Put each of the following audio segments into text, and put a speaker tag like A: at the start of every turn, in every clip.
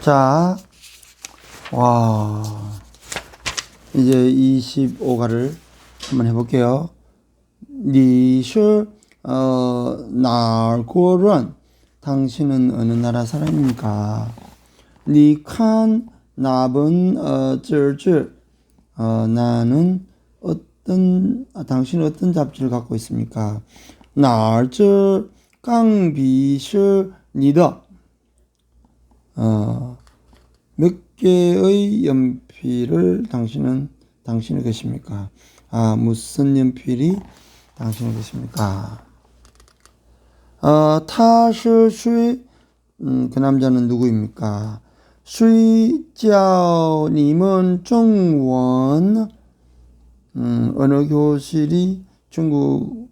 A: 자, 와. 이제 25가를 한번 해볼게요. 니슈, 어, 나고런. 당신은 어느 나라 사람입니까? 니칸, 나은 어, 쩔쩔. 어, 나는 어떤, 아, 당신은 어떤 잡지를 갖고 있습니까? 나저 깡비슈, 니더. 어, 몇 개의 연필을 당신은 당신이 계십니까? 아, 무슨 연필이 당신이 계십니까? 어, 타슈 슈이 음, 그 남자는 누구입니까? 수이자님은 중원 음, 언어 교실이 중국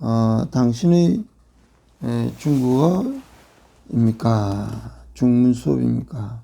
A: 어, 당신의 에, 중국어입니까? 중문 수업입니까?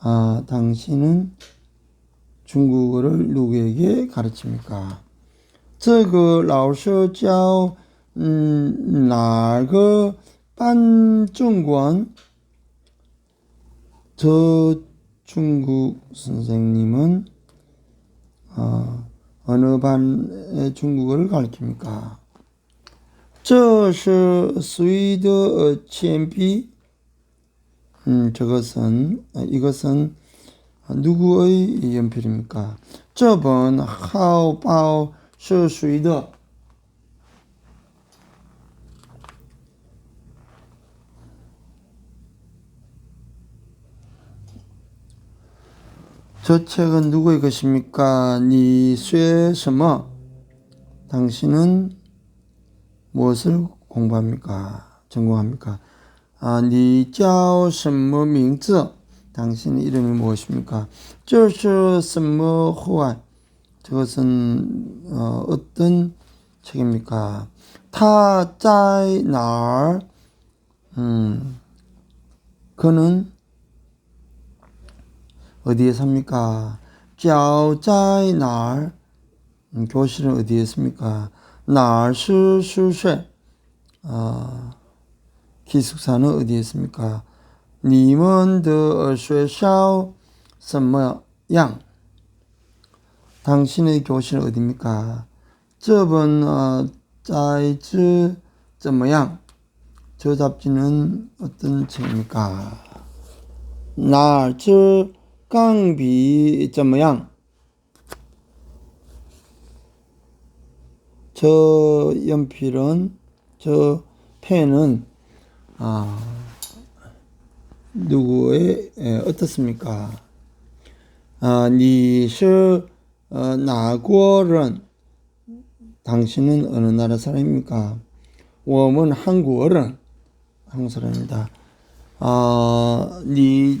A: 아, 당신은 중국어를 누구에게 가르칩니까? 这个老师教嗯哪个班中文? 저 중국 선생님은 어, 어느 반의 중국어를 가르칩니까? 这是谁的铅笔? 음, 저것은 어, 이것은 누구의 연필입니까? 这本号包是谁的? 저 책은 누구의 것입니까? 你学什么? 당신은 무엇을 공부합니까? 전공합니까? 아, 你叫什么名字? 당신 이름이 무엇입니까? 这是什么话? 저것은 어, 어떤 책입니까? 他在哪儿? 음, 그는 어디에 삽니까? 脚在哪儿? 음, 교실은 어디에 있습니까? 哪儿是宿舍? 어, 기숙사는 어디에 있습니까? 你们的学校什么样? 당신의 교실 어디입니까? 这本 어, 杂志怎么样? 저 잡지는 어떤 책입니까? 哪支 钢笔怎么样? 저 연필은 저 펜은 아, 누구의 에, 어떻습니까? 아, 你是 어, 哪国人? 당신은 어느 나라 사람입니까? 我们韩国人 한국 사람입니다. 아, 你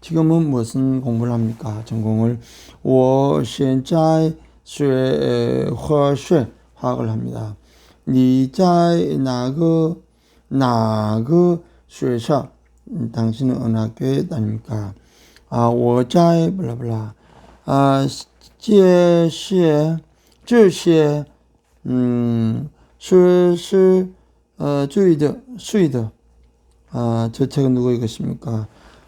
A: 지금은 무슨 공부를 합니까? 전공을 我现在学化学 화학을 합니다. 你在哪个哪个学校? 당신은 어느 학교에 다닙니까? 아, 我在 블라블라. 아, 这些这些 음, 是是 어, 对的,对的. 아, 저 책은 누구의 것입니까?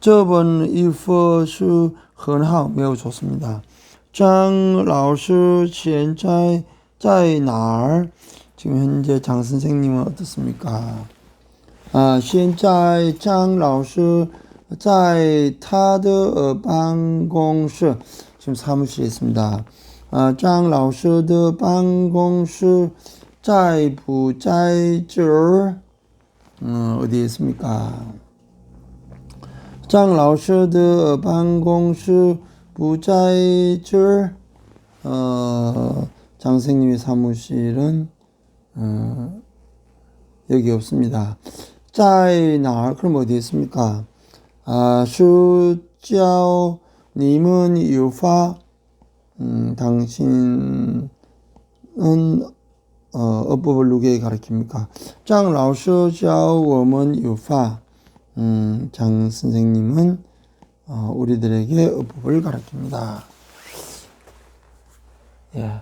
A: 这本有法书很好, 매우 좋습니다. 张老师现在在哪儿? 지금 현재 장 선생님은 어떻습니까? 아, 现在张老师在他的办公室 지금 사무실에 있습니다. 아, 张老师的办公室在不在这儿? 음, 어디에 있습니까? 张老师的办公室不在这儿. 어, 장 선생님의 사무실은 어, 여기 없습니다. 在哪儿? 그럼 어디에 있습니까? 아, 书教你们有法 음, 당신은 어, 어법을 누구에게 가르칩니까? 张老师教我们有法 음, 장 선생님은 어, 우리들에게 어법을 가르칩니다. 예.